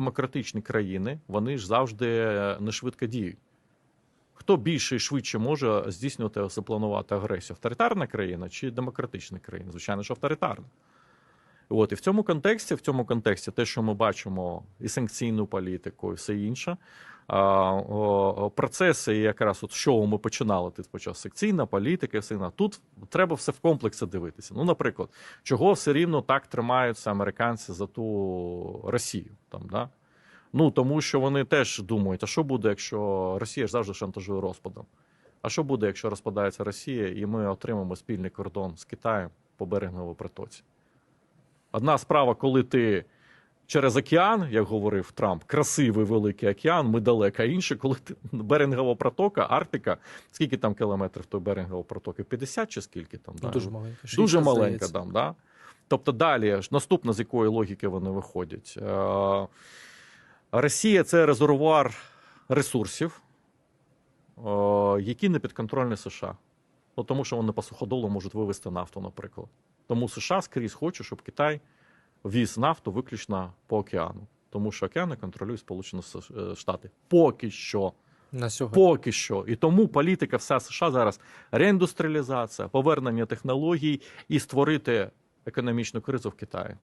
демократичні країни вони ж завжди не швидко діють. Хто більше і швидше може здійснювати запланувати агресію? Авторитарна країна чи демократична країна? Звичайно, що авторитарна. От і в цьому контексті, в цьому контексті, те, що ми бачимо, і санкційну політику, і все інше. Процеси, якраз от чого ми починали, ти почав санкційна політика, все інше. тут треба все в комплексі дивитися. Ну, наприклад, чого все рівно так тримаються американці за ту Росію там, да? Ну тому що вони теж думають, а що буде, якщо Росія ж завжди шантажує розпадом? А що буде, якщо розпадається Росія, і ми отримаємо спільний кордон з Китаєм по береговій протоці? Одна справа, коли ти через океан, як говорив Трамп, красивий великий океан, ми далеко. А інше, коли ти беренгова протока, Арктика, скільки там кілометрів той берегової протоки? 50 чи скільки там? Ну, да? дуже маленька. Дуже маленька там, да? Тобто далі, ж наступна, з якої логіки вони виходять. Е, Росія це резервуар ресурсів, е, які не підконтрольні США. Ну, тому що вони по суходолу можуть вивезти нафту, наприклад. Тому США скрізь хоче, щоб Китай віз нафту виключно по океану. Тому що океани контролюють Сполучені е, Штати. Поки що. На сьогодні. Поки що. І тому політика вся США зараз реіндустріалізація, повернення технологій і створити економічну кризу в Китаї.